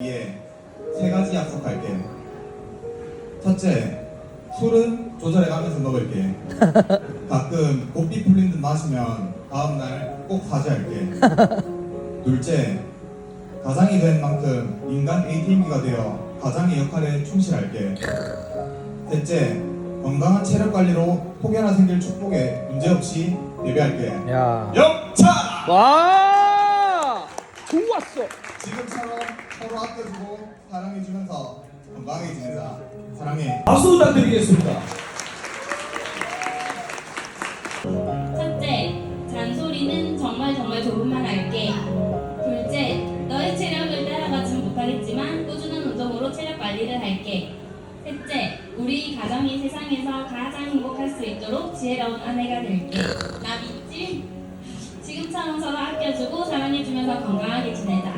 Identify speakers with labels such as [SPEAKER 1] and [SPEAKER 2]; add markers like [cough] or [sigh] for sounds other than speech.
[SPEAKER 1] 위해 세 가지 약속할게. 첫째, 술은 조절해가면서 먹을게. [laughs] 가끔 고삐 풀린 듯 마시면 다음날 꼭 사죄할게. 둘째, 가장이 된 만큼 인간 ATM기가 되어 가장의 역할에 충실할게. 셋째, 건강한 체력 관리로 혹여나 생길 축복에 문제없이 예배할게.
[SPEAKER 2] 야.
[SPEAKER 1] 영차!
[SPEAKER 2] 와! 좋았어.
[SPEAKER 1] 지금처럼 서로 아껴주고 사랑해주면서 건강하게 지내자. 사랑해.
[SPEAKER 3] 박수 부탁드리겠습니다.
[SPEAKER 4] 첫째, 잔소리는 정말 정말 조금만 할게. 둘째, 너의 체력을 따라가지는 못하겠지만 꾸준한 운동으로 체력 관리를 할게. 셋째, 우리 가정이 세상에서 가장 행복할 수 있도록 지혜로운 아내가 될게. 나 믿 사랑해주면서 건강하게 지내자.